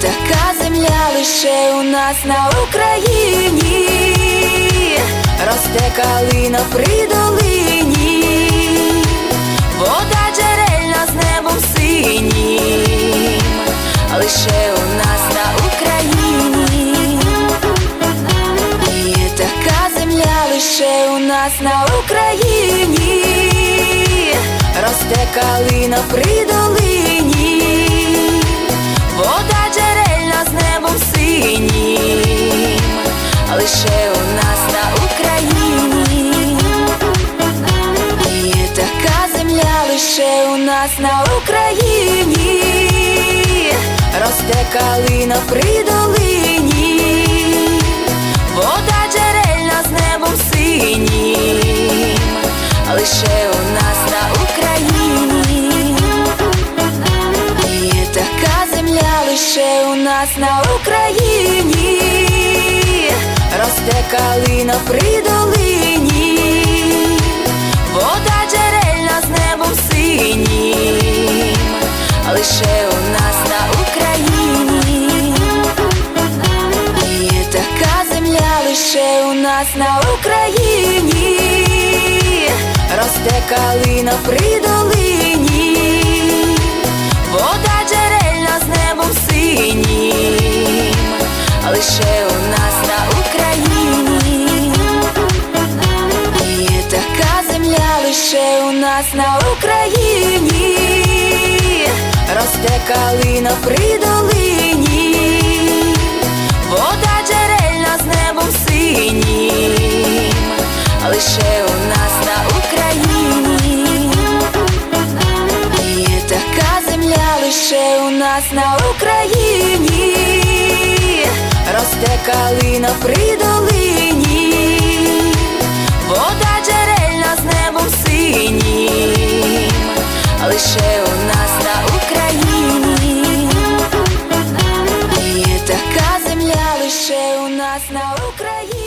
така земля лише у нас на Україні, росте калина при долині, вода джерельна з небом синім, лише у нас на Україні, є така земля лише у нас на Україні, росте калина при долині, така лише у нас на Україні, росте калина при долині, вода джерельна з небом синім, лише у нас на Україні, є така земля лише у нас на Україні, росте калина при долині, нас на Україні, росте калина при долині, вода джерельна з небом синім, лише у нас на Україні, є така земля лише у нас на Україні, росте калина при долині, лише у нас на Україні, є така земля лише у нас на Україні, росте калина при долині, вода джерельна з небом синім, лише у нас на Україні, є така земля лише у нас на Україні.